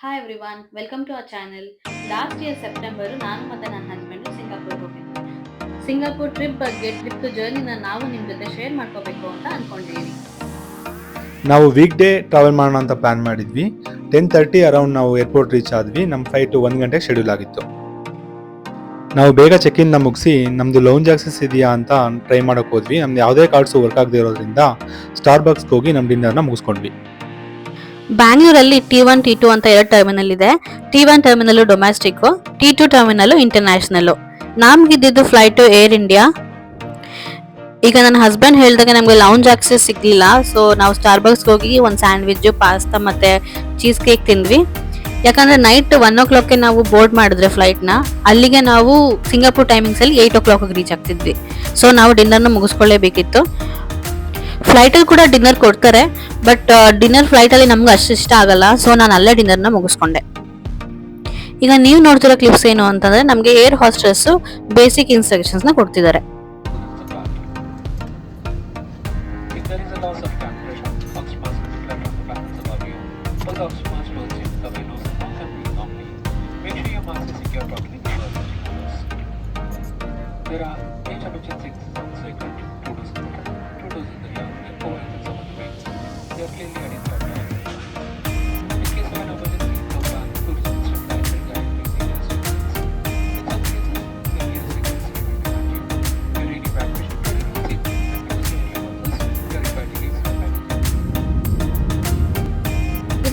Hi everyone welcome to our channel last year September ನಾನು ಮತ್ತು ನನ್ನ ಹಸ್ಬೆಂಡು ಸಿಂಗಾಪುರ್ಗೆ ಹೋಗಿದ್ದೆ ಸಿಂಗಾಪುರ್ ಟ್ರಿಪ್ ಬಗ್ಗೆ ಟ್ರಿಪ್ ಜರ್ನಿನ ನಾವು ನಿಮ್ಮ ಜೊತೆ ಶೇರ್ ಮಾಡ್ಕೋಬೇಕು ಅಂತ ಅಂದ್ಕೊಂಡಿದ್ದೀನಿ ನಾವು ವೀಕ್ ಡೇ ಟ್ರಾವೆಲ್ ಮಾಡೋಣ ಅಂತ ಪ್ಲಾನ್ ಮಾಡಿದ್ವಿ. ಟೆನ್ ತರ್ಟಿ ಅರೌಂಡ್ ನಾವು ಏರ್ಪೋರ್ಟ್ ರೀಚ್ ಆದ್ವಿ. ನಮ್ಮ ಫ್ಲೈಟು ಒಂದು ಗಂಟೆಗೆ ಶೆಡ್ಯೂಲ್ ಆಗಿತ್ತು. ನಾವು ಬೇಗ ಚೆಕ್ ಇನ್ನ ಮುಗಿಸಿ ನಮ್ಮದು ಲೌಂಜ್ ಆಕ್ಸಸ್ ಇದೆಯಾ ಅಂತ ಟ್ರೈ ಮಾಡೋಕೆ ಹೋದ್ವಿ. ನಮ್ದು ಯಾವುದೇ ಕಾರ್ಡ್ಸು ವರ್ಕ್ ಆಗದೆ ಇರೋದ್ರಿಂದ ಸ್ಟಾರ್ ಬಾಕ್ಸ್ಗೆ ಹೋಗಿ ನಮ್ಮ ಡಿನ್ನರ್ನ ಮುಗಿಸ್ಕೊಂಡ್ವಿ. ಬ್ಯಾಂಗ್ಳೂರಲ್ಲಿ ಟಿ ಒನ್, ಟಿ ಟು ಅಂತ ಎರಡು ಟರ್ಮಿನಲ್ ಇದೆ. T one terminal domestic T two terminal international ನಮ್ಗಿದ್ದಿದ್ದು flight air India ಈಗ ನನ್ನ ಹಸ್ಬೆಂಡ್ ಹೇಳಿದಾಗ ನಮಗೆ ಲೌಂಜ್ ಆಕ್ಸೆಸ್ ಸಿಗ್ಲಿಲ್ಲ. ಸೊ ನಾವು ಸ್ಟಾರ್ಬಕ್ಸ್ಗೆ ಹೋಗಿ ಒಂದು ಸ್ಯಾಂಡ್ವಿಚ್ ಪಾಸ್ತಾ ಮತ್ತೆ ಚೀಸ್ ಕೇಕ್ ತಿಂದ್ವಿ. ಯಾಕಂದ್ರೆ ನೈಟ್ ಒನ್ ಓ ಕ್ಲಾಕ್ಗೆ ನಾವು ಬೋರ್ಡ್ ಮಾಡಿದ್ರೆ ಫ್ಲೈಟ್ನ ಅಲ್ಲಿಗೆ ನಾವು ಸಿಂಗಾಪುರ್ ಟೈಮಿಂಗ್ಸ್ ಅಲ್ಲಿ ಏಯ್ಟ್ ಓ ಕ್ಲಾಕಿಗೆ ರೀಚ್ ಆಗ್ತಿದ್ವಿ. ಸೊ ನಾವು ಡಿನ್ನರ್ನ ಮುಗಿಸ್ಕೊಳ್ಳೇಬೇಕಿತ್ತು. ಫ್ಲೈಟಲ್ಲಿ ಕೂಡ ಡಿನ್ನರ್ ಕೊಡ್ತಾರೆ ಬಟ್ ಡಿನ್ನರ್ ಫ್ಲೈಟಲ್ಲಿ ನಮ್ಗೆ ಅಷ್ಟು ಇಷ್ಟ ಆಗಲ್ಲ ಸೊ ನಾನು ಅಲ್ಲೇ ಡಿನ್ನರ್ನ ಮುಗಿಸ್ಕೊಂಡೆ. ಈಗ ನೀವು ನೋಡ್ತಿರೋ ಕ್ಲಿಪ್ಸ್ ಏನು ಅಂತಂದ್ರೆ, ನಮಗೆ ಏರ್ ಹಾಸ್ಟೆಲ್ಸ್ ಬೇಸಿಕ್ ಇನ್ಸ್ಟ್ರಕ್ಷನ್ಸ್ನ ಕೊಡ್ತಿದ್ದಾರೆ.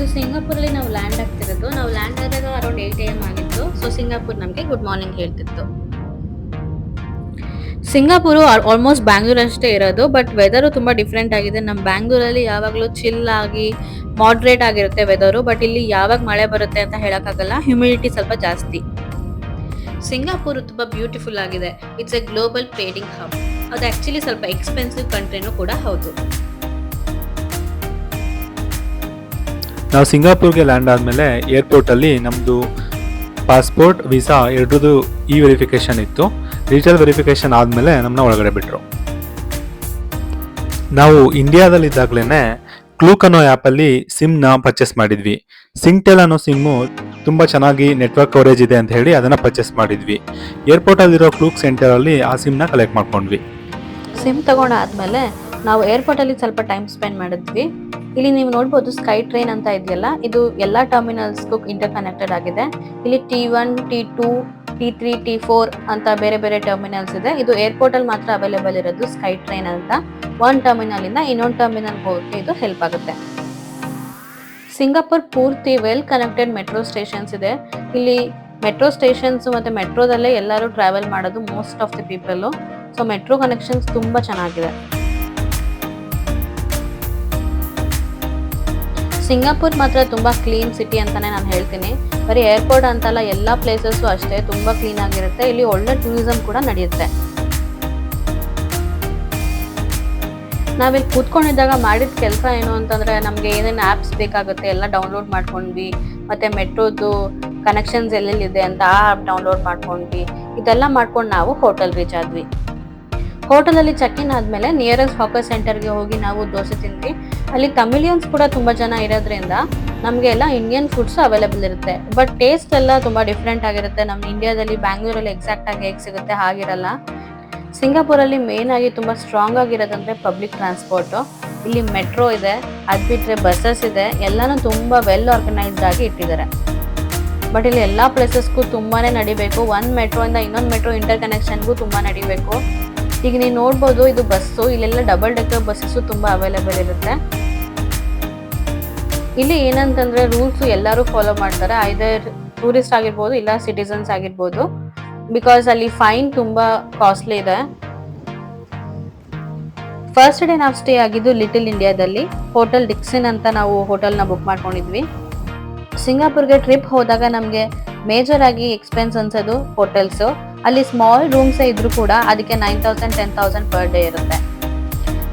ಇದು ಸಿಂಗಾಪುರಲ್ಲಿ ನಾವು ಲ್ಯಾಂಡ್ ಆಗ್ತಿರೋದು ನಾವು ಲ್ಯಾಂಡ್ ಆದಾಗ ಅರೌಂಡ್ ಏಟ್ ಎ ಎಂ ಆಗಿತ್ತು. ಸೊ ಸಿಂಗಾಪುರ್ ನಮಗೆ ಗುಡ್ ಮಾರ್ನಿಂಗ್ ಹೇಳ್ತಿತ್ತು. ಸಿಂಗಾಪುರು ಆಲ್ಮೋಸ್ಟ್ ಬ್ಯಾಂಗ್ಳೂರ್ ಅಷ್ಟೇ ಇರೋದು ಬಟ್ ವೆದರು ತುಂಬ ಡಿಫ್ರೆಂಟ್ ಆಗಿದೆ. ನಮ್ಮ ಬ್ಯಾಂಗ್ಳೂರಲ್ಲಿ ಯಾವಾಗಲೂ ಚಿಲ್ ಆಗಿ ಮಾಡ್ರೇಟ್ ಆಗಿರುತ್ತೆ ವೆದರು ಬಟ್ ಇಲ್ಲಿ ಯಾವಾಗ ಮಳೆ ಬರುತ್ತೆ ಅಂತ ಹೇಳೋಕ್ಕಾಗಲ್ಲ. ಹ್ಯುಮಿಡಿಟಿ ಸ್ವಲ್ಪ ಜಾಸ್ತಿ. ಸಿಂಗಾಪುರ್ ತುಂಬ ಬ್ಯೂಟಿಫುಲ್ ಆಗಿದೆ. It's a global trading hub ಅದು ಆ್ಯಕ್ಚುಲಿ ಸ್ವಲ್ಪ ಎಕ್ಸ್ಪೆನ್ಸಿವ್ ಕಂಟ್ರಿನೂ ಕೂಡ ಹೌದು. ನಾವು ಸಿಂಗಾಪುರ್ಗೆ ಲ್ಯಾಂಡ್ ಆದಮೇಲೆ ಏರ್ಪೋರ್ಟಲ್ಲಿ ನಮ್ಮದು ಪಾಸ್ಪೋರ್ಟ್ ವೀಸಾ ಎರಡರದ್ದು ಇ ವೆರಿಫಿಕೇಷನ್ ಇತ್ತು. ಡಿಜಿಟಲ್ ವೆರಿಫಿಕೇಷನ್ ಆದಮೇಲೆ ನಮ್ಮನ್ನ ಒಳಗಡೆ ಬಿಟ್ಟರು ನಾವು ಇಂಡಿಯಾದಲ್ಲಿದ್ದಾಗಲೇ ಕ್ಲೂಕ್ ಅನ್ನೋ ಆ್ಯಪಲ್ಲಿ ಸಿಮ್ನ ಪರ್ಚೇಸ್ ಮಾಡಿದ್ವಿ. ಸಿಂಗ್ಟೆಲ್ ಅನ್ನೋ ಸಿಮ್ಮು ತುಂಬ ಚೆನ್ನಾಗಿ ನೆಟ್ವರ್ಕ್ ಕವರೇಜ್ ಇದೆ ಅಂತ ಹೇಳಿ ಅದನ್ನು ಪರ್ಚೇಸ್ ಮಾಡಿದ್ವಿ. ಏರ್ಪೋರ್ಟಲ್ಲಿರೋ ಕ್ಲೂಕ್ ಸೆಂಟರಲ್ಲಿ ಆ ಸಿಮ್ನ ಕಲೆಕ್ಟ್ ಮಾಡ್ಕೊಂಡ್ವಿ. ಸಿಮ್ ತಗೊಂಡಾದ್ಮೇಲೆ ನಾವು ಏರ್ಪೋರ್ಟಲ್ಲಿ ಸ್ವಲ್ಪ ಟೈಮ್ ಸ್ಪೆಂಡ್ ಮಾಡಿದ್ವಿ. ಇಲ್ಲಿ ನೀವು ನೋಡ್ಬೋದು ಸ್ಕೈ ಟ್ರೈನ್ ಅಂತ ಇದೆಯಲ್ಲ, ಇದು ಎಲ್ಲ ಟರ್ಮಿನಲ್ಸ್ಗೂ ಇಂಟರ್ ಕನೆಕ್ಟೆಡ್ ಆಗಿದೆ. ಇಲ್ಲಿ T one T two T three T four ಅಂತ ಬೇರೆ ಬೇರೆ ಟರ್ಮಿನಲ್ಸ್ ಇದೆ. ಇದು ಏರ್ಪೋರ್ಟ್ ಅಲ್ಲಿ ಮಾತ್ರ ಅವೈಲೇಬಲ್ ಇರೋದು ಸ್ಕೈ ಟ್ರೈನ್ ಅಂತ. ಒಂದು ಟರ್ಮಿನಲ್ ಇಂದ ಇನ್ನೊಂದು ಟರ್ಮಿನಲ್ ಹೋಗಕ್ಕೆ ಇದು ಹೆಲ್ಪ್ ಆಗುತ್ತೆ. ಸಿಂಗಾಪುರ್ ಪೂರ್ತಿ ವೆಲ್ ಕನೆಕ್ಟೆಡ್ ಮೆಟ್ರೋ ಸ್ಟೇಷನ್ಸ್ ಇದೆ. ಇಲ್ಲಿ ಮೆಟ್ರೋ ಸ್ಟೇಷನ್ಸ್ ಮತ್ತೆ ಮೆಟ್ರೋದಲ್ಲೇ ಎಲ್ಲರೂ ಟ್ರಾವೆಲ್ ಮಾಡೋದು most of the people so metro connections ತುಂಬಾ ಚೆನ್ನಾಗಿದೆ. ಸಿಂಗಾಪುರ್ ಮಾತ್ರ ತುಂಬ ಕ್ಲೀನ್ ಸಿಟಿ ಅಂತಾನೆ ನಾನು ಹೇಳ್ತೀನಿ. ಬರೀ ಏರ್ಪೋರ್ಟ್ ಅಂತಲ್ಲ ಎಲ್ಲ ಪ್ಲೇಸಸ್ಸು ಅಷ್ಟೇ ತುಂಬ ಕ್ಲೀನ್ ಆಗಿರುತ್ತೆ. ಇಲ್ಲಿ ಒಳ್ಳೆ ಟೂರಿಸಮ್ ಕೂಡ ನಡೆಯುತ್ತೆ. ನಾವಿಲ್ಲಿ ಕೂತ್ಕೊಂಡಿದ್ದಾಗ ಮಾಡಿದ ಕೆಲಸ ಏನು ಅಂತಂದರೆ ನಮಗೆ ಏನೇನು ಆ್ಯಪ್ಸ್ ಬೇಕಾಗುತ್ತೆ ಎಲ್ಲ ಡೌನ್ಲೋಡ್ ಮಾಡ್ಕೊಂಡ್ವಿ. ಮತ್ತು ಮೆಟ್ರೋದು ಕನೆಕ್ಷನ್ಸ್ ಎಲ್ಲೆಲ್ಲಿದೆ ಅಂತ ಆ ಆ್ಯಪ್ ಡೌನ್ಲೋಡ್ ಮಾಡ್ಕೊಂಡ್ವಿ. ಇದೆಲ್ಲ ಮಾಡ್ಕೊಂಡು ನಾವು ಹೋಟೆಲ್ ರೀಚ್ ಆದ್ವಿ. ಹೋಟೆಲಲ್ಲಿ ಚೆಕ್ ಇನ್ ಆದಮೇಲೆ ನಿಯರೆಸ್ಟ್ ಹಾಕರ್ ಸೆಂಟರ್ಗೆ ಹೋಗಿ ನಾವು ದೋಸೆ ತಿಂದ್ವಿ. ಅಲ್ಲಿ ತಮಿಳಿಯನ್ಸ್ ಕೂಡ ತುಂಬ ಜನ ಇರೋದ್ರಿಂದ ನಮಗೆ ಎಲ್ಲ ಇಂಡಿಯನ್ ಫುಡ್ಸ್ ಅವೈಲೇಬಲ್ ಇರುತ್ತೆ. ಬಟ್ ಟೇಸ್ಟ್ ಎಲ್ಲ ತುಂಬ ಡಿಫ್ರೆಂಟ್ ಆಗಿರುತ್ತೆ. ನಮ್ಮ ಇಂಡಿಯಾದಲ್ಲಿ ಬ್ಯಾಂಗ್ಳೂರಲ್ಲಿ ಎಕ್ಸಾಕ್ಟ್ ಆಗಿ ಹೇಗೆ ಸಿಗುತ್ತೆ ಹಾಗಿರಲ್ಲ. ಸಿಂಗಾಪುರಲ್ಲಿ ಮೇನ್ ಆಗಿ ತುಂಬ ಸ್ಟ್ರಾಂಗ್ ಆಗಿರೋದಂದ್ರೆ ಪಬ್ಲಿಕ್ ಟ್ರಾನ್ಸ್ಪೋರ್ಟು ಇಲ್ಲಿ ಮೆಟ್ರೋ ಇದೆ, ಅದು ಬಿಟ್ಟರೆ ಬಸ್ಸಸ್ ಇದೆ, ಎಲ್ಲನೂ ತುಂಬ ವೆಲ್ ಆರ್ಗನೈಸ್ಡ್ ಆಗಿ ಇಟ್ಟಿದ್ದಾರೆ. ಬಟ್ ಇಲ್ಲಿ ಎಲ್ಲ ಪ್ಲೇಸಸ್ಗೂ ತುಂಬಾ ನಡಿಬೇಕು. ಒಂದು ಮೆಟ್ರೋಯಿಂದ ಇನ್ನೊಂದು ಮೆಟ್ರೋ ಇಂಟರ್ ಕನೆಕ್ಷನ್ಗೂ ತುಂಬ ನಡಿಬೇಕು. ಈಗ ನೀವು ನೋಡ್ಬೋದು, ಇದು ಬಸ್ಸು, ಇಲ್ಲೆಲ್ಲ ಡಬಲ್ ಡೆಕ್ಕರ್ ಬಸ್ಸಸ್ಸು ತುಂಬ ಅವೈಲೇಬಲ್ ಇರುತ್ತೆ. ಇಲ್ಲಿ ಏನಂತಂದ್ರೆ ರೂಲ್ಸ್ ಎಲ್ಲರೂ ಫಾಲೋ ಮಾಡ್ತಾರೆ. ಐದರ್ ಟೂರಿಸ್ಟ್ ಆಗಿರ್ಬೋದು, ಇಲ್ಲ ಸಿಟಿಸನ್ಸ್ ಆಗಿರ್ಬೋದು. ಬಿಕಾಸ್ ಅಲ್ಲಿ ಫೈನ್ ತುಂಬಾ ಕಾಸ್ಟ್ಲಿ ಇದೆ. ಫಸ್ಟ್ ಡೇ ನಾವು ಸ್ಟೇ ಆಗಿದ್ದು ಲಿಟಲ್ ಇಂಡಿಯಾದಲ್ಲಿ ಹೋಟೆಲ್ ಡಿಕ್ಸಿನ್ ಅಂತ ನಾವು ಹೋಟೆಲ್ನ ಬುಕ್ ಮಾಡ್ಕೊಂಡಿದ್ವಿ. ಸಿಂಗಾಪುರ್ಗೆ ಟ್ರಿಪ್ ಹೋದಾಗ ನಮಗೆ ಮೇಜರ್ ಆಗಿ ಎಕ್ಸ್ಪೆನ್ಸ್ ಅನ್ಸೋದು ಹೋಟೆಲ್ಸು ಅಲ್ಲಿ ಸ್ಮಾಲ್ ರೂಮ್ಸ್ ಇದ್ರೂ ಕೂಡ ಅದಕ್ಕೆ nine thousand ten thousand per day ಇರುತ್ತೆ.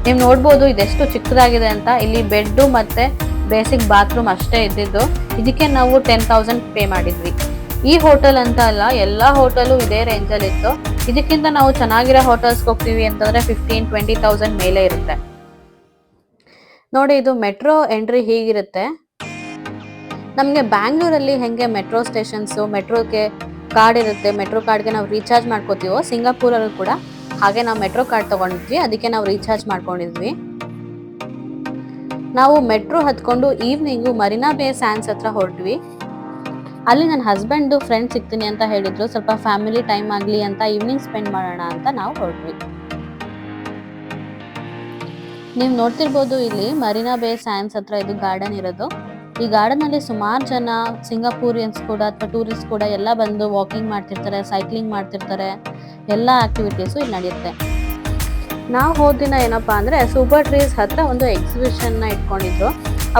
ನೀವು ನೋಡ್ಬೋದು ಇದೆಷ್ಟು ಚಿಕ್ಕದಾಗಿದೆ ಅಂತ. ಇಲ್ಲಿ ಬೆಡ್ಡು ಮತ್ತೆ ಬೇಸಿಕ್ ಬಾತ್ರೂಮ್ ಅಷ್ಟೇ ಇದ್ದಿದ್ದು. ಇದಕ್ಕೆ ನಾವು ಟೆನ್ ತೌಸಂಡ್ ಪೇ ಮಾಡಿದ್ವಿ. ಈ ಹೋಟೆಲ್ ಅಂತ ಅಲ್ಲ, ಎಲ್ಲ ಹೋಟೆಲು ಇದೇ ರೇಂಜಲ್ಲಿ ಇತ್ತು. ಇದಕ್ಕಿಂತ ನಾವು ಚೆನ್ನಾಗಿರೋ ಹೋಟೆಲ್ಸ್ಗೆ ಹೋಗ್ತೀವಿ ಅಂತಂದ್ರೆ ಫಿಫ್ಟೀನ್ ಟ್ವೆಂಟಿ ತೌಸಂಡ್ ಮೇಲೆ ಇರುತ್ತೆ. ನೋಡಿ, ಇದು ಮೆಟ್ರೋ ಎಂಟ್ರಿ ಹೀಗಿರುತ್ತೆ. ನಮಗೆ ಬ್ಯಾಂಗ್ಳೂರಲ್ಲಿ ಹೆಂಗೆ ಮೆಟ್ರೋ ಸ್ಟೇಷನ್ಸು ಮೆಟ್ರೋಗೆ ಕಾರ್ಡ್ ಇರುತ್ತೆ ಮೆಟ್ರೋ ಕಾರ್ಡ್ಗೆ ನಾವು ರೀಚಾರ್ಜ್ ಮಾಡ್ಕೋತೀವೋ ಸಿಂಗಾಪುರಲ್ಲೂ ಕೂಡ ಹಾಗೆ ನಾವು ಮೆಟ್ರೋ ಕಾರ್ಡ್ ತಗೊಂಡಿದ್ವಿ, ಅದಕ್ಕೆ ನಾವು ರೀಚಾರ್ಜ್ ಮಾಡ್ಕೊಂಡಿದ್ವಿ. ನಾವು ಮೆಟ್ರೋ ಹತ್ಕೊಂಡು ಈವ್ನಿಂಗು ಮರೀನಾ ಬೇ ಸ್ಯಾನ್ಸ್ ಹತ್ರ ಹೊರಟ್ವಿ. ಅಲ್ಲಿ ನನ್ನ ಹಸ್ಬೆಂಡು ಫ್ರೆಂಡ್ ಸಿಗ್ತೀನಿ ಅಂತ ಹೇಳಿದ್ರು, ಸ್ವಲ್ಪ ಫ್ಯಾಮಿಲಿ ಟೈಮ್ ಆಗಲಿ ಅಂತ ಈವ್ನಿಂಗ್ ಸ್ಪೆಂಡ್ ಮಾಡೋಣ ಅಂತ ನಾವು ಹೊರಟ್ವಿ. ನೀವು ನೋಡ್ತಿರ್ಬೋದು ಇಲ್ಲಿ ಮರೀನಾ ಬೇ ಸ್ಯಾನ್ಸ್ ಹತ್ರ ಇದು ಗಾರ್ಡನ್ ಇರೋದು. ಈ ಗಾರ್ಡನ್ ಅಲ್ಲಿ ಸುಮಾರು ಜನ ಸಿಂಗಾಪೂರಿಯನ್ಸ್ ಕೂಡ ಅಥವಾ ಟೂರಿಸ್ಟ್ ಕೂಡ ಎಲ್ಲ ಬಂದು ವಾಕಿಂಗ್ ಮಾಡ್ತಿರ್ತಾರೆ ಸೈಕ್ಲಿಂಗ್ ಮಾಡ್ತಿರ್ತಾರೆ, ಎಲ್ಲ ಆಕ್ಟಿವಿಟೀಸು ಇಲ್ಲಿ ನಡೆಯುತ್ತೆ. ನಾವು ಹೋದ ದಿನ ಏನಪ್ಪಾ ಅಂದ್ರೆ ಸೂಪರ್ ಟ್ರೀಸ್ ಹತ್ರ ಒಂದು ಎಕ್ಸಿಬಿಷನ್ನ ಇಟ್ಕೊಂಡಿದ್ರು.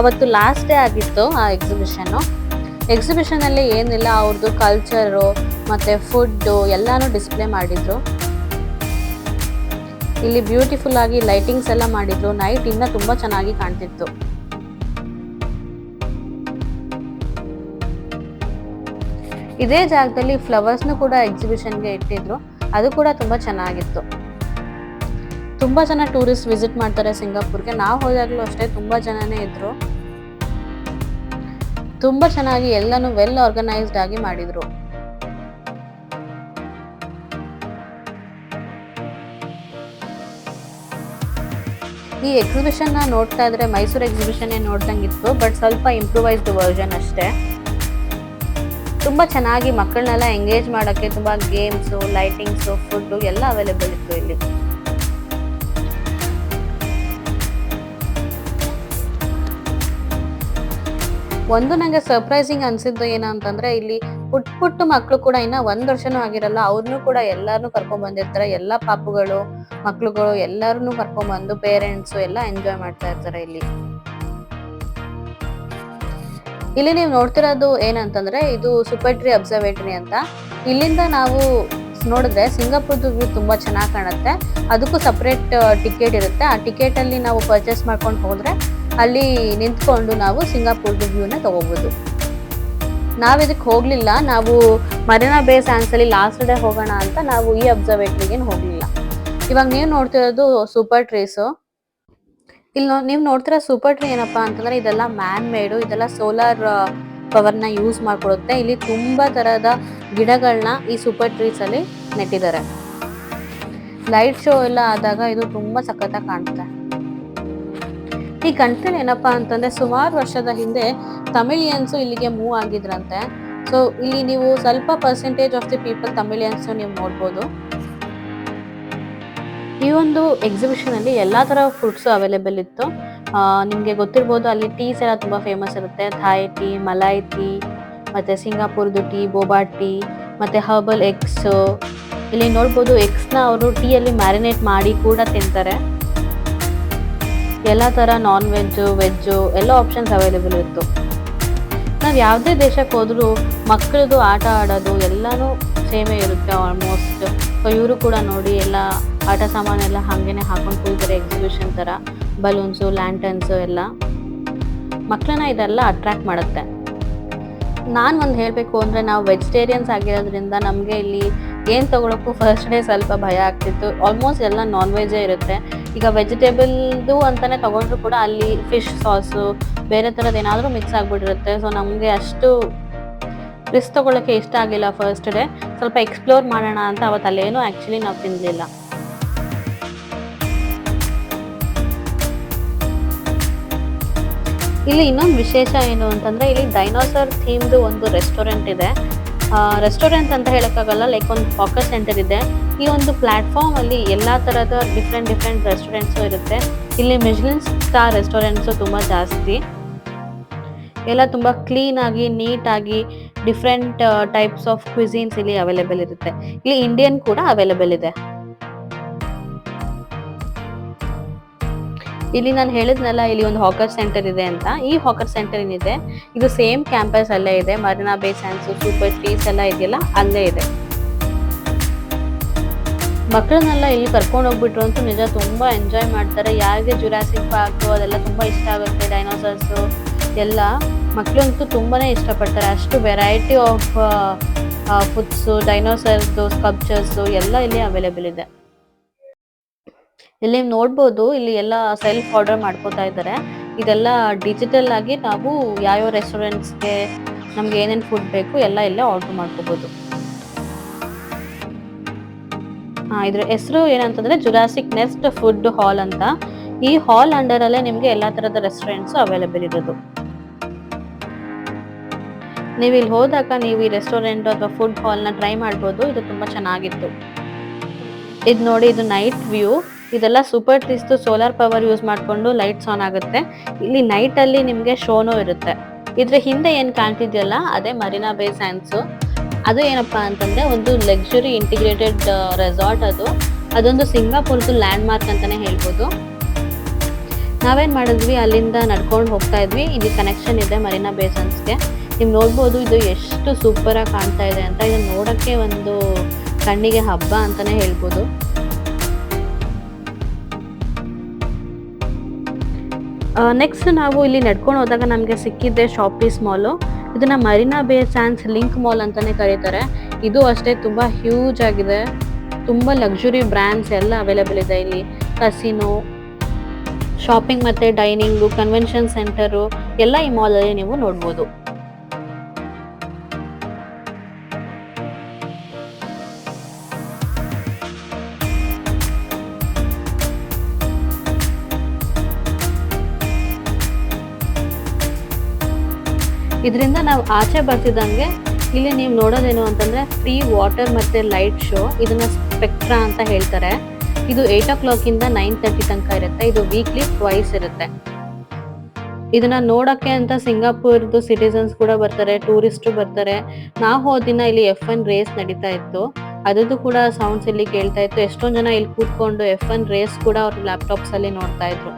ಅವತ್ತು ಲಾಸ್ಟ್ ಡೇ ಆಗಿತ್ತು ಆ ಎಕ್ಸಿಬಿಷನ್ ಎಕ್ಸಿಬಿಷನ್ ಅಲ್ಲಿ ಏನಿಲ್ಲ ಅವ್ರದ್ದು ಕಲ್ಚರು ಮತ್ತೆ ಫುಡ್ ಎಲ್ಲಾನು ಡಿಸ್ಪ್ಲೇ ಮಾಡಿದ್ರು. ಇಲ್ಲಿ ಬ್ಯೂಟಿಫುಲ್ ಆಗಿ ಲೈಟಿಂಗ್ಸ್ ಎಲ್ಲ ಮಾಡಿದ್ರು. ನೈಟ್ ಇಂದ ತುಂಬಾ ಚೆನ್ನಾಗಿ ಕಾಣ್ತಿತ್ತು. ಇದೇ ಜಾಗದಲ್ಲಿ ಫ್ಲವರ್ಸ್ನು ಕೂಡ ಎಕ್ಸಿಬಿಷನ್ಗೆ ಇಟ್ಟಿದ್ರು. ಅದು ಕೂಡ ತುಂಬ ಚೆನ್ನಾಗಿತ್ತು. ತುಂಬ ಜನ ಟೂರಿಸ್ಟ್ ವಿಸಿಟ್ ಮಾಡ್ತಾರೆ ಸಿಂಗಾಪುರ್ಗೆ. ನಾವು ಹೋದಾಗಲೂ ಅಷ್ಟೇ ತುಂಬ ಜನನೇ ಇದ್ರು. ತುಂಬ ಚೆನ್ನಾಗಿ ಎಲ್ಲನೂ ವೆಲ್ ಆರ್ಗನೈಸ್ಡ್ ಆಗಿ ಮಾಡಿದ್ರು. ಈ ಎಕ್ಸಿಬಿಷನ್ನ ನೋಡ್ತಾ ಇದ್ರೆ ಮೈಸೂರು ಎಕ್ಸಿಬಿಷನ್ ನೋಡ್ದಂಗಿತ್ತು ಬಟ್ ಸ್ವಲ್ಪ ಇಂಪ್ರೂವೈಸ್ಡ್ ವರ್ಷನ್ ಅಷ್ಟೇ. ತುಂಬಾ ಚೆನ್ನಾಗಿ ಮಕ್ಕಳನ್ನೆಲ್ಲ ಎಂಗೇಜ್ ಮಾಡೋಕ್ಕೆ ತುಂಬಾ ಗೇಮ್ಸು ಲೈಟಿಂಗ್ಸು ಫುಡ್ ಎಲ್ಲ ಅವೈಲೇಬಲ್ ಇತ್ತು ಇಲ್ಲಿ. ಒಂದು ನನಗೆ ಸರ್ಪ್ರೈಸಿಂಗ್ ಅನ್ಸಿದ್ದು ಏನು ಅಂತಂದ್ರೆ ಇಲ್ಲಿ ಪುಟ್, ಪುಟ್ಟು ಮಕ್ಕಳು ಕೂಡ ಇನ್ನ ಒಂದು ವರ್ಷನೂ ಆಗಿರಲ್ಲ ಅವ್ರನ್ನೂ ಕೂಡ ಎಲ್ಲರನ್ನು ಕರ್ಕೊಂಡ್ ಬಂದಿರ್ತಾರೆ. ಎಲ್ಲಾ ಪಾಪುಗಳು ಮಕ್ಕಳುಗಳು ಎಲ್ಲರನ್ನೂ ಕರ್ಕೊಂಡ್ ಬಂದು ಪೇರೆಂಟ್ಸ್ ಎಲ್ಲ ಎಂಜಾಯ್ ಮಾಡ್ತಾ ಇರ್ತಾರೆ ಇಲ್ಲಿ. ಇಲ್ಲಿ ನೀವು ನೋಡ್ತಿರೋದು ಏನಂತಂದ್ರೆ ಇದು ಸೂಪರ್ ಟ್ರೀ ಅಬ್ಸರ್ವೇಟರಿ ಅಂತ. ಇಲ್ಲಿಂದ ನಾವು ನೋಡಿದ್ರೆ ಸಿಂಗಾಪುರ್ದು ವ್ಯೂ ತುಂಬಾ ಚೆನ್ನಾಗಿ ಕಾಣುತ್ತೆ. ಅದಕ್ಕೂ ಸಪ್ರೇಟ್ ಟಿಕೆಟ್ ಇರುತ್ತೆ. ಆ ಟಿಕೆಟ್ ಅಲ್ಲಿ ನಾವು ಪರ್ಚೇಸ್ ಮಾಡ್ಕೊಂಡು ಹೋದ್ರೆ ಅಲ್ಲಿ ನಿಂತ್ಕೊಂಡು ನಾವು ಸಿಂಗಾಪುರ್ದು ವ್ಯೂನ ತಗೋಬಹುದು ನಾವು ಇದಕ್ಕೆ ಹೋಗ್ಲಿಲ್ಲ. ನಾವು ಮರೀನಾ ಬೇ ಸ್ಯಾನ್ಸ್ ಅಲ್ಲಿ ಲಾಸ್ಟ್ ಡೇ ಹೋಗೋಣ ಅಂತ ನಾವು ಈ ಅಬ್ಸರ್ವೇಟರಿಗೆ ಹೋಗ್ಲಿಲ್ಲ. ಇವಾಗ ನೀವು ನೋಡ್ತಿರೋದು ಸೂಪರ್ ಟ್ರೀಸು ಇಲ್ಲಿ ನೋ- ನೀವು ನೋಡ್ತಿರೋ ಸೂಪರ್ ಟ್ರೀ ಏನಪ್ಪಾ ಅಂತಂದ್ರೆ ಇದೆಲ್ಲ ಮ್ಯಾನ್ ಮೇಡು ಇದೆಲ್ಲ ಸೋಲಾರ್ ಪವರ್ನ ಯೂಸ್ ಮಾಡ್ಕೊಡುತ್ತೆ ಇಲ್ಲಿ ತುಂಬಾ ತರಹದ ಗಿಡಗಳನ್ನ ಈ ಸೂಪರ್ ಟ್ರೀಸ್ ಅಲ್ಲಿ ನೆಟ್ಟಿದ್ದಾರೆ. ಲೈಟ್ ಶೋ ಎಲ್ಲ ಆದಾಗ ಇದು ತುಂಬಾ ಸಖತ್ತಾಗಿ ಕಾಣುತ್ತೆ ಈ ಕಂಟ್ರಿ ಏನಪ್ಪಾ ಅಂತಂದ್ರೆ ಸುಮಾರು ವರ್ಷದ ಹಿಂದೆ ತಮಿಳಿಯನ್ಸು ಇಲ್ಲಿಗೆ ಮೂವ್ ಆಗಿದ್ರಂತೆ. ಸೊ ಇಲ್ಲಿ ನೀವು ಸ್ವಲ್ಪ percentage of the people Tamilians ನೀವು ನೋಡ್ಬೋದು. ಈ ಒಂದು ಎಕ್ಸಿಬಿಷನ್ ಅಲ್ಲಿ ಎಲ್ಲಾ ತರ ಫುಡ್ಸ್ ಅವೈಲೇಬಲ್ ಇತ್ತು. ನಿಮಗೆ ಗೊತ್ತಿರ್ಬೋದು ಅಲ್ಲಿ ಟೀಸ್ ಎಲ್ಲ ತುಂಬಾ ಫೇಮಸ್ ಇರುತ್ತೆ. ಥಾಯ್ ಟೀ ಮಲಾಯ್ ಟೀ ಮತ್ತೆ ಸಿಂಗಾಪುರ್ದು ಟೀ ಬೋಬಾ ಟೀ ಮತ್ತೆ ಹರ್ಬಲ್ ಎಗ್ಸ್ ಇಲ್ಲಿ ನೋಡ್ಬೋದು ಎಗ್ಸ್ನ ಅವರು ಟೀ ಅಲ್ಲಿ ಮ್ಯಾರಿನೇಟ್ ಮಾಡಿ ಕೂಡ ತಿಂತಾರೆ. ಎಲ್ಲ ತರ ನಾನ್ ವೆಜ್ಜು ವೆಜ್ಜು ಎಲ್ಲ ಆಪ್ಷನ್ಸ್ ಅವೈಲೇಬಲ್ ಇತ್ತು. ನಾವು ಯಾವುದೇ ದೇಶಕ್ಕೆ ಹೋದ್ರು ಮಕ್ಕಳದು ಆಟ ಆಡೋದು ಎಲ್ಲಾನು ಸೇಮೇ ಇರುತ್ತೆ ಆಲ್ಮೋಸ್ಟ್ ಸೊ ಇವರು ಕೂಡ ನೋಡಿ ಎಲ್ಲ ಆಟ ಸಾಮಾನೆಲ್ಲ ಹಾಗೇನೆ ಹಾಕೊಂಡು ಕೂತಾರೆ ಎಕ್ಸಿಬಿಷನ್ ಥರ ಬಲೂನ್ಸು ಲ್ಯಾಂಟನ್ಸು ಎಲ್ಲ. ಮಕ್ಕಳನ್ನ ಇದೆಲ್ಲ ಅಟ್ರ್ಯಾಕ್ಟ್ ಮಾಡುತ್ತೆ. ನಾನು ಒಂದು ಹೇಳಬೇಕು ಅಂದರೆ ನಾವು ವೆಜಿಟೇರಿಯನ್ಸ್ ಆಗಿರೋದ್ರಿಂದ ನಮಗೆ ಇಲ್ಲಿ ಏನು ತೊಗೊಳಕ್ಕೂ ಫಸ್ಟ್ ಡೇ ಸ್ವಲ್ಪ ಭಯ ಆಗ್ತಿತ್ತು. ಆಲ್ಮೋಸ್ಟ್ ಎಲ್ಲ ನಾನ್ ವೆಜ್ಜೇ ಇರುತ್ತೆ. ಈಗ ವೆಜಿಟೇಬಲ್ದು ಅಂತಲೇ ತೊಗೊಂಡ್ರು ಕೂಡ ಅಲ್ಲಿ ಫಿಶ್ ಸಾಸು ಬೇರೆ ಥರದ್ದು ಏನಾದರೂ ಮಿಕ್ಸ್ ಆಗಿಬಿಟ್ಟಿರುತ್ತೆ. ಸೊ ನಮಗೆ ಅಷ್ಟು ರಿಸ್ಕ್ ತೊಗೊಳಕ್ಕೆ ಇಷ್ಟ ಆಗಿಲ್ಲ ಫಸ್ಟ್ ಡೇ ಸ್ವಲ್ಪ ಎಕ್ಸ್ಪ್ಲೋರ್ ಮಾಡೋಣ ಅಂತ ಅವತ್ತು ಅಲ್ಲೇನು ಆ್ಯಕ್ಚುಲಿ ನಾವು ತಿನ್ನಲಿಲ್ಲ ಇಲ್ಲಿ ಇನ್ನೊಂದು ವಿಶೇಷ ಏನು ಅಂತಂದ್ರೆ ಇಲ್ಲಿ ಡೈನೋಸರ್ ಥೀಮ್ದು ಒಂದು ರೆಸ್ಟೋರೆಂಟ್ ಇದೆ. ರೆಸ್ಟೋರೆಂಟ್ ಅಂತ ಹೇಳೋಕ್ಕಾಗಲ್ಲ ಲೈಕ್ ಒಂದು ಫಾಕಸ್ ಸೆಂಟರ್ ಇದೆ. ಈ ಒಂದು ಪ್ಲಾಟ್ಫಾರ್ಮ್ ಅಲ್ಲಿ ಎಲ್ಲ ಥರದ ಡಿಫ್ರೆಂಟ್ ಡಿಫ್ರೆಂಟ್ ರೆಸ್ಟೋರೆಂಟ್ಸು ಇರುತ್ತೆ. ಇಲ್ಲಿ ಮಿಜ್ಲಿನ್ ಸ್ಟಾರ್ ರೆಸ್ಟೋರೆಂಟ್ಸು ತುಂಬ ಜಾಸ್ತಿ. ಎಲ್ಲ ತುಂಬ ಕ್ಲೀನಾಗಿ ನೀಟಾಗಿ ಡಿಫ್ರೆಂಟ್ ಟೈಪ್ಸ್ ಆಫ್ ಕ್ವಿಝೀನ್ಸ್ ಇಲ್ಲಿ ಅವೈಲೇಬಲ್ ಇರುತ್ತೆ. ಇಲ್ಲಿ ಇಂಡಿಯನ್ ಕೂಡ ಅವೈಲೇಬಲ್ ಇದೆ. ಇಲ್ಲಿ ನಾನು ಹೇಳಿದ್ನಲ್ಲ, ಇಲ್ಲಿ ಒಂದು ಹಾಕರ್ ಸೆಂಟರ್ ಇದೆ ಅಂತ. ಈ ಹಾಕರ್ ಸೆಂಟರ್ ಏನಿದೆ, ಇದು ಸೇಮ್ ಕ್ಯಾಂಪಸ್ ಅಲ್ಲೇ ಇದೆ. ಮರಿನಾ ಬೇ ಸ್ಯಾನ್ಸು ಸೂಪರ್ ಸ್ಟೀಸ್ ಎಲ್ಲ ಇದೆಯಲ್ಲ, ಅಲ್ಲೇ ಇದೆ. ಮಕ್ಕಳನ್ನೆಲ್ಲ ಇಲ್ಲಿ ಕರ್ಕೊಂಡು ಹೋಗ್ಬಿಟ್ರು ಅಂತೂ ನಿಜ ತುಂಬ ಎಂಜಾಯ್ ಮಾಡ್ತಾರೆ. ಯಾರಿಗೆ ಜುರಾಸಿಕ್ ಪಾರ್ಕ್ ಅದೆಲ್ಲ ತುಂಬ ಇಷ್ಟ ಆಗುತ್ತೆ ಡೈನೋಸರ್ಸು ಎಲ್ಲ. ಮಕ್ಕಳಂತೂ ತುಂಬಾ ಇಷ್ಟಪಡ್ತಾರೆ. ಅಷ್ಟು variety of foods dinosaurs sculptures ಎಲ್ಲ ಇಲ್ಲಿ ಅವೈಲೇಬಲ್ ಇದೆ. ಇಲ್ಲಿ ನೀವು ನೋಡ್ಬೋದು, ಇಲ್ಲಿ ಎಲ್ಲ ಸೆಲ್ಫ್ ಆರ್ಡರ್ ಮಾಡ್ಕೋತಾ ಇದ್ದಾರೆ. ಇದೆಲ್ಲ ಡಿಜಿಟಲ್ ಆಗಿ ನಾವು ಯಾವ್ಯಾವ ರೆಸ್ಟೋರೆಂಟ್ಸ್ಗೆ ನಮ್ಗೆ ಏನೇನು ಫುಡ್ ಬೇಕು ಎಲ್ಲ ಇಲ್ಲೇ ಆರ್ಡರ್ ಮಾಡ್ಕೋಬೋದು. ಇದ್ರ ಹೆಸರು ಏನಂತಂದ್ರೆ ಜುರಾಸಿಕ್ ನೆಸ್ಟ್ ಫುಡ್ ಹಾಲ್ ಅಂತ. ಈ ಹಾಲ್ ಅಂಡರ್ ಅಲ್ಲೇ ನಿಮ್ಗೆ ಎಲ್ಲಾ ತರದ ರೆಸ್ಟೋರೆಂಟ್ಸ್ ಅವೈಲೇಬಲ್ ಇರೋದು. ನೀವು ಇಲ್ಲಿ ಹೋದಾಗ ನೀವು ಈ ರೆಸ್ಟೋರೆಂಟ್ ಅಥವಾ ಫುಡ್ ಹಾಲ್ನ ಟ್ರೈ ಮಾಡ್ಬೋದು. ಇದು ತುಂಬಾ ಚೆನ್ನಾಗಿತ್ತು. ಇದು ನೋಡಿ, ಇದು ನೈಟ್ ವ್ಯೂ ಇದೆಲ್ಲ ಸೂಪರ್ ತಿಸ್ತು ಸೋಲಾರ್ ಪವರ್ ಯೂಸ್ ಮಾಡಿಕೊಂಡು ಲೈಟ್ಸ್ ಆನ್ ಆಗುತ್ತೆ. ಇಲ್ಲಿ ನೈಟ್ ಅಲ್ಲಿ ನಿಮಗೆ ಶೋನೂ ಇರುತ್ತೆ. ಇದ್ರ ಹಿಂದೆ ಏನ್ ಕಾಣ್ತಿದ್ಯಲ್ಲ, ಅದೇ ಮರೀನಾ ಬೇ ಸ್ಯಾಂಡ್ಸ್ ಅದು ಏನಪ್ಪ ಅಂತಂದ್ರೆ ಒಂದು ಲಕ್ಸುರಿ ಇಂಟಿಗ್ರೇಟೆಡ್ ರೆಸಾರ್ಟ್ ಅದು. ಅದೊಂದು ಸಿಂಗಾಪುರ್ದು ಲ್ಯಾಂಡ್ ಮಾರ್ಕ್ ಅಂತಾನೆ ಹೇಳ್ಬೋದು. ನಾವೇನ್ ಮಾಡಿದ್ವಿ, ಅಲ್ಲಿಂದ ನಡ್ಕೊಂಡು ಹೋಗ್ತಾ ಇದ್ವಿ. ಇಲ್ಲಿ ಕನೆಕ್ಷನ್ ಇದೆ ಮರಿನಾ ಬೇ ಸ್ಯಾಂಡ್ಸ್ಗೆ ನೀವು ನೋಡ್ಬೋದು ಇದು ಎಷ್ಟು ಸೂಪರ್ ಆಗಿ ಕಾಣ್ತಾ ಇದೆ ಅಂತ. ಇದನ್ನ ನೋಡಕ್ಕೆ ಒಂದು ಕಣ್ಣಿಗೆ ಹಬ್ಬ ಅಂತಾನೆ ಹೇಳ್ಬೋದು. ನೆಕ್ಸ್ಟ್ ನಾವು ಇಲ್ಲಿ ನಡ್ಕೊಂಡು ಹೋದಾಗ ನಮಗೆ ಸಿಕ್ಕಿದ್ದೆ ಶಾಪೀಸ್ ಮಾಲು ಇದನ್ನ ಮರೀನಾ ಬೇ ಸ್ಯಾನ್ಸ್ ಲಿಂಕ್ ಮಾಲ್ ಅಂತಾನೆ ಕರೀತಾರೆ. ಇದು ಅಷ್ಟೇ ತುಂಬಾ ಹ್ಯೂಜ್ ಆಗಿದೆ. ತುಂಬಾ ಲಕ್ಸುರಿ ಬ್ರ್ಯಾಂಡ್ಸ್ ಎಲ್ಲ ಅವೈಲೇಬಲ್ ಇದೆ ಇಲ್ಲಿ. ಕಸಿನೋ ಶಾಪಿಂಗ್ ಮತ್ತೆ ಡೈನಿಂಗು ಕನ್ವೆನ್ಷನ್ ಸೆಂಟರು ಎಲ್ಲ ಈ ಮಾಲಲ್ಲಿ ನೀವು ನೋಡ್ಬೋದು. ಇದರಿಂದ ನಾವು ಆಚೆ ಬರ್ತಿದ್ದಂಗೆ ಇಲ್ಲಿ ನೀವು ನೋಡೋದೇನು ಅಂತಂದ್ರೆ ಫ್ರೀ ವಾಟರ್ ಮತ್ತೆ ಲೈಟ್ ಶೋ ಇದನ್ನ ಸ್ಪೆಕ್ಟ್ರಾ ಅಂತ ಹೇಳ್ತಾರೆ. ಇದು ಏಯ್ಟ್ ಓ ಕ್ಲಾಕಿಂದ ನೈನ್ ತರ್ಟಿ ತನಕ ಇರುತ್ತೆ. ಇದು ವೀಕ್ಲಿ ಟ್ವೈಸ್ ಇರುತ್ತೆ. ಇದನ್ನ ನೋಡೋಕ್ಕೆ ಅಂತ ಸಿಂಗಾಪುರ್ದು ಸಿಟಿಸನ್ಸ್ ಕೂಡ ಬರ್ತಾರೆ ಟೂರಿಸ್ಟ್ ಬರ್ತಾರೆ. ನಾವು ಹೋದ ದಿನ ಇಲ್ಲಿ ಎಫ್ ಒನ್ ರೇಸ್ ನಡೀತಾ ಇತ್ತು. ಅದರದ್ದು ಕೂಡ ಸೌಂಡ್ಸ್ ಇಲ್ಲಿ ಕೇಳ್ತಾ ಇತ್ತು. ಎಷ್ಟೊಂದು ಜನ ಇಲ್ಲಿ ಕೂತ್ಕೊಂಡು ಎಫ್ ಒನ್ ರೇಸ್ ಕೂಡ ಅವ್ರ ಲ್ಯಾಪ್ಟಾಪ್ಸ್ ಅಲ್ಲಿ ನೋಡ್ತಾ ಇದ್ರು.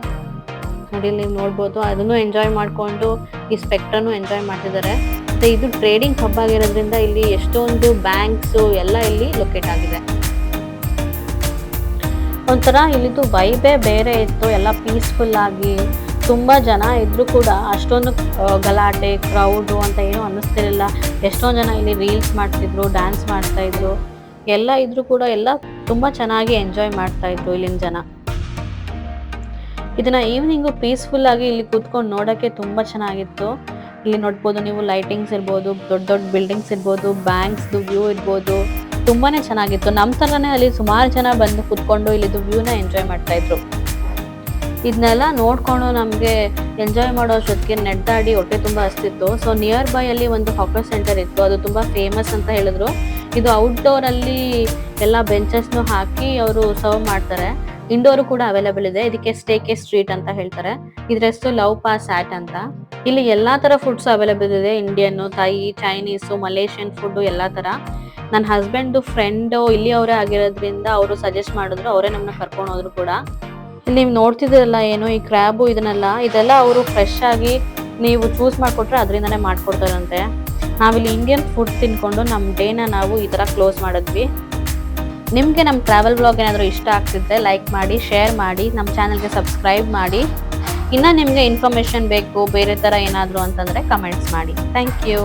ನೋಡಿ ನೀವು ನೋಡ್ಬೋದು. ಅದನ್ನು ಎಂಜಾಯ್ ಮಾಡ್ಕೊಂಡು ಈ ಸ್ಪೆಕ್ಟ್ರನ್ನು ಎಂಜಾಯ್ ಮಾಡ್ತಿದ್ದಾರೆ. ಮತ್ತೆ ಇದು ಟ್ರೇಡಿಂಗ್ ಹಬ್ ಆಗಿರೋದ್ರಿಂದ ಇಲ್ಲಿ ಎಷ್ಟೊಂದು ಬ್ಯಾಂಕ್ಸು ಎಲ್ಲ ಇಲ್ಲಿ ಲೊಕೇಟ್ ಆಗಿದೆ. ಒಂಥರ ಇಲ್ಲಿದು ವೈಬೇ ಬೇರೆ ಇತ್ತು. ಎಲ್ಲ ಪೀಸ್ಫುಲ್ ಆಗಿ ತುಂಬಾ ಜನ ಇದ್ದರೂ ಕೂಡ ಅಷ್ಟೊಂದು ಗಲಾಟೆ ಕ್ರೌಡು ಅಂತ ಏನೂ ಅನ್ನಿಸ್ತಿರಲಿಲ್ಲ. ಎಷ್ಟೊಂದು ಜನ ಇಲ್ಲಿ ರೀಲ್ಸ್ ಮಾಡ್ತಿದ್ರು ಡ್ಯಾನ್ಸ್ ಮಾಡ್ತಾ ಇದ್ರು. ಎಲ್ಲ ಇದ್ರು ಕೂಡ ಎಲ್ಲ ತುಂಬಾ ಚೆನ್ನಾಗಿ ಎಂಜಾಯ್ ಮಾಡ್ತಾ ಇದ್ರು ಇಲ್ಲಿನ ಜನ. ಇದನ್ನ ಈವ್ನಿಂಗು ಪೀಸ್ಫುಲ್ ಆಗಿ ಇಲ್ಲಿ ಕೂತ್ಕೊಂಡು ನೋಡೋಕ್ಕೆ ತುಂಬ ಚೆನ್ನಾಗಿತ್ತು. ಇಲ್ಲಿ ನೋಡ್ಬೋದು ನೀವು ಲೈಟಿಂಗ್ಸ್ ಇರ್ಬೋದು, ದೊಡ್ಡ ದೊಡ್ಡ ಬಿಲ್ಡಿಂಗ್ಸ್ ಇರ್ಬೋದು ಬ್ಯಾಂಕ್ಸ್ದು ವ್ಯೂ ಇರ್ಬೋದು ತುಂಬಾ ಚೆನ್ನಾಗಿತ್ತು. ನಮ್ಮ ಥರನೇ ಅಲ್ಲಿ ಸುಮಾರು ಜನ ಬಂದು ಕೂತ್ಕೊಂಡು ಇಲ್ಲಿದು ವ್ಯೂನ ಎಂಜಾಯ್ ಮಾಡ್ತಾ ಇದ್ರು. ಇದನ್ನೆಲ್ಲ ನೋಡಿಕೊಂಡು ನಮಗೆ ಎಂಜಾಯ್ ಮಾಡೋ ಅಷ್ಟೊತ್ತಿಗೆ ನೆಡ್ದಾಡಿ ಹೊಟ್ಟೆ ತುಂಬ ಹಸ್ತಿತ್ತು. ಸೊ ನಿಯರ್ ಬೈ ಅಲ್ಲಿ ಒಂದು ಹಾಕರ್ ಸೆಂಟರ್ ಇತ್ತು. ಅದು ತುಂಬ ಫೇಮಸ್ ಅಂತ ಹೇಳಿದ್ರು. ಇದು ಔಟ್ಡೋರಲ್ಲಿ ಎಲ್ಲ ಬೆಂಚಸ್ನು ಹಾಕಿ ಅವರು ಸರ್ವ್ ಮಾಡ್ತಾರೆ. ಇಂಡೋರ್ ಕೂಡ ಅವೈಲೇಬಲ್ ಇದೆ. ಇದಕ್ಕೆ ಸ್ಟೇಕೆ ಸ್ಟ್ರೀಟ್ ಅಂತ ಹೇಳ್ತಾರೆ. ಇದ್ರ ಹೆಸರು ಲವ್ ಪಾಸ್ ಸ್ಯಾಟ್ ಅಂತ. ಇಲ್ಲಿ ಎಲ್ಲಾ ತರ ಫುಡ್ಸ್ ಅವೈಲೇಬಲ್ ಇದೆ. Indian Thai Chinese Malaysian food ಎಲ್ಲಾ ತರ. ನನ್ನ ಹಸ್ಬೆಂಡ್ ಫ್ರೆಂಡ್ ಇಲ್ಲಿ ಅವರೇ ಆಗಿರೋದ್ರಿಂದ ಅವರು ಸಜೆಸ್ಟ್ ಮಾಡಿದ್ರು. ಅವರೇ ನಮ್ಮನ್ನ ಕರ್ಕೊಂಡು ಹೋದ್ರು ಕೂಡ. ಇಲ್ಲಿ ನೀವು ನೋಡ್ತಿದ್ರಲ್ಲ ಏನು, ಈ ಕ್ರ್ಯಾಬು ಇದನ್ನೆಲ್ಲ, ಇದೆಲ್ಲ ಅವರು ಫ್ರೆಶ್ ಆಗಿ ನೀವು ಚೂಸ್ ಮಾಡಿಕೊಟ್ರೆ ಅದರಿಂದನೇ ಮಾಡ್ಕೊಡ್ತಾರಂತೆ. ನಾವಿಲ್ಲಿ ಇಂಡಿಯನ್ ಫುಡ್ ತಿನ್ಕೊಂಡು ನಮ್ಮ ಡೇನ ನಾವು ಈ ಥರ ಕ್ಲೋಸ್ ಮಾಡಿದ್ವಿ. ನಿಮಗೆ ನಮ್ಮ ಟ್ರಾವೆಲ್ ಬ್ಲಾಗ್ ಏನಾದರೂ ಇಷ್ಟ ಆಗ್ತಿದ್ದೆ ಲೈಕ್ ಮಾಡಿ ಶೇರ್ ಮಾಡಿ, ನಮ್ಮ ಚಾನಲ್ಗೆ ಸಬ್ಸ್ಕ್ರೈಬ್ ಮಾಡಿ. ಇನ್ನೂ ನಿಮಗೆ ಇನ್ಫಾರ್ಮೇಷನ್ ಬೇಕು, ಬೇರೆ ಥರ ಏನಾದರೂ ಅಂತಂದರೆ ಕಮೆಂಟ್ಸ್ ಮಾಡಿ. Thank you